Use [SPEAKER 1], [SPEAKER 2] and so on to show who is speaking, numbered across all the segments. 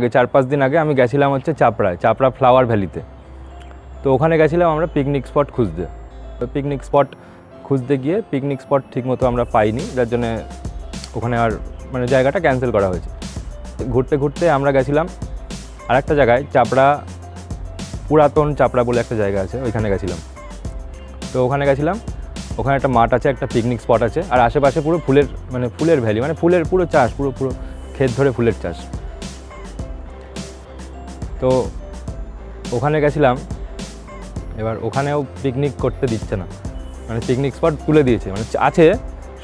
[SPEAKER 1] আগে চার পাঁচ দিন আগে আমি গেছিলাম হচ্ছে চাপড়ায়, চাপড়া ফ্লাওয়ার ভ্যালিতে। তো ওখানে গেছিলাম আমরা পিকনিক স্পট খুঁজতে। তো পিকনিক স্পট খুঁজতে গিয়ে পিকনিক স্পট ঠিকমতো আমরা পাইনি, যার জন্যে ওখানে আর মানে জায়গাটা ক্যান্সেল করা হয়েছে। ঘুরতে ঘুরতে আমরা গেছিলাম আর একটা জায়গায়, চাপড়া, পুরাতন চাপড়া বলে একটা জায়গা আছে, ওইখানে গেছিলাম। তো ওখানে গেছিলাম, ওখানে একটা মাঠ আছে, একটা পিকনিক স্পট আছে, আর আশেপাশে পুরো ফুলের মানে ফুলের ভ্যালি মানে ফুলের পুরো চাষ, পুরো পুরো ক্ষেত ধরে ফুলের চাষ। তো ওখানে গেছিলাম এবার ওখানেও পিকনিক করতে দিচ্ছে না মানে পিকনিক স্পট তুলে দিয়েছে মানে আছে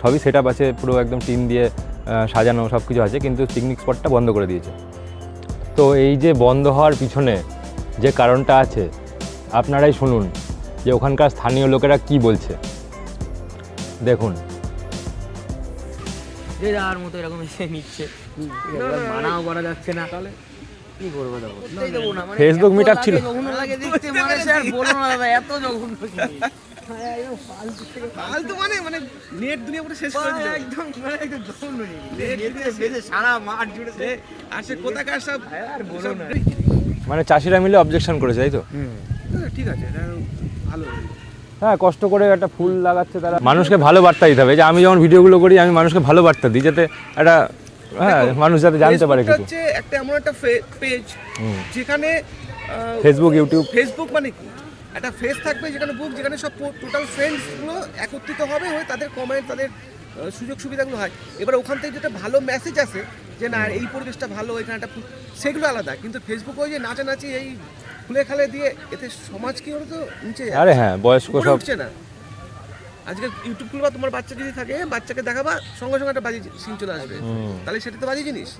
[SPEAKER 1] সবই সেট আছে পুরো একদম টিন দিয়ে সাজানো সব কিছু আছে কিন্তু পিকনিক স্পটটা বন্ধ করে দিয়েছে তো এই যে বন্ধ হওয়ার পিছনে যে কারণটা আছে আপনারাই শুনুন যে ওখানকার স্থানীয় লোকেরা কি বলছে দেখুন
[SPEAKER 2] যে যার মতো এরকম এসে নিচ্ছে মানাও করা যাচ্ছে না তাহলে কি করব দেবো দেবো না মানে
[SPEAKER 1] ছিল।
[SPEAKER 2] লাগে, দেখতে মানে সে বলো না দাদা এত জঘন্য জিনিস। হ্যাঁ, ফালতু
[SPEAKER 3] মানে মানে নেট দুনিয়া পুরো শেষ করে দিল।
[SPEAKER 2] একদম মানে একদম জঘন্য
[SPEAKER 3] নেট
[SPEAKER 2] নেটে সারা মাঠ জুড়ে
[SPEAKER 3] সে আসে কোথাকার সব
[SPEAKER 2] আর বলো না।
[SPEAKER 1] মানে চাষিরা মিলে অবজেকশন করেছে তাই তো?
[SPEAKER 3] হ্যাঁ, ঠিক আছে এটা ভালো।
[SPEAKER 1] হ্যাঁ কষ্ট করে একটা ফুল লাগাচ্ছে তারা। মানুষকে ভালো বার্তা দিতে হবে। যে আমি যখন ভিডিওগুলো করি আমি মানুষকে ভালো বার্তা দিই যাতে একটা হ্যাঁ মানুষ যাতে জানতে পারে কিছু।
[SPEAKER 3] হচ্ছে একটা এমন একটা পেজ যেখানে
[SPEAKER 1] ফেসবুক ইউটিউব
[SPEAKER 3] ফেসবুক মানে কি? একটা ফেস থাকবে যেখানে বুক যেখানে সব টোটাল ফ্রেন্ডসগুলো একত্রিত হবে হয়ে তাদের কমেন্ট তাদের সুযোগ সুবিধাগুলো হয়। এবার ওখান থেকে যেটা ভালো মেসেজ আসে যে না এই পরিবেশটা ভালো এখানে একটা সেগুলো আলাদা। কিন্তু ফেসবুক ওই যে নাচানাচি এই ফুলে খালে দিয়ে এতে সমাজ কি হলো তো নিচে
[SPEAKER 1] আরে হ্যাঁ বয়স্ক সব
[SPEAKER 3] না। আজকে ইউটিউব খুলবা তোমার বাচ্চা যদি থাকে বাচ্চাকে দেখাবা সঙ্গে সঙ্গে একটা বাজি সিন চলে আসবে। তাহলে সেটা তো বাজি জিনিস।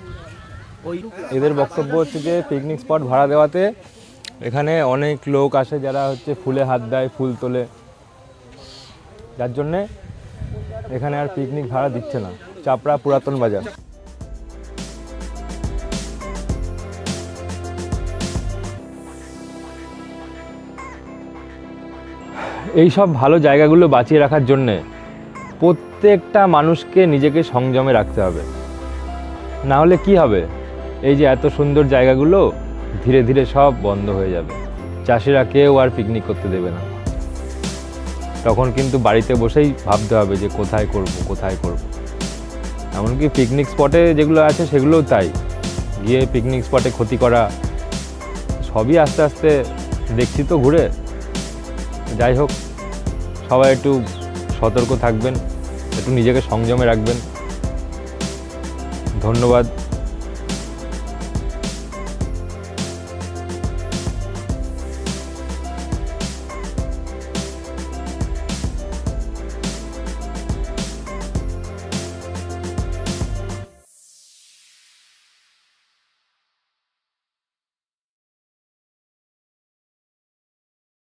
[SPEAKER 3] ওই
[SPEAKER 1] এদের বক্তব্য হচ্ছে যে পিকনিক স্পট ভাড়া দেওয়াতে এখানে অনেক লোক আসে যারা হচ্ছে ফুলে হাত দেয় ফুল তোলে। যার জন্যে এখানে আর পিকনিক ভাড়া দিচ্ছে না। চাপড়া পুরাতন বাজার। এই সব ভালো জায়গাগুলো বাঁচিয়ে রাখার জন্যে প্রত্যেকটা মানুষকে নিজেকে সংযমে রাখতে হবে। না হলে কি হবে? এই যে এত সুন্দর জায়গাগুলো, ধীরে ধীরে সব বন্ধ হয়ে যাবে। চাষিরা কেউ আর পিকনিক করতে দেবে না। তখন কিন্তু বাড়িতে বসেই ভাবতে হবে যে কোথায় করব কোথায় করব। এমনকি পিকনিক স্পটে যেগুলো আছে সেগুলোও তাই। গিয়ে পিকনিক স্পটে ক্ষতি করা, সবই আস্তে আস্তে দেখছি তো ঘুরে। যাই হোক সবাই একটু সতর্ক থাকবেন একটু নিজেকে সংযমে রাখবেন। ধন্যবাদ।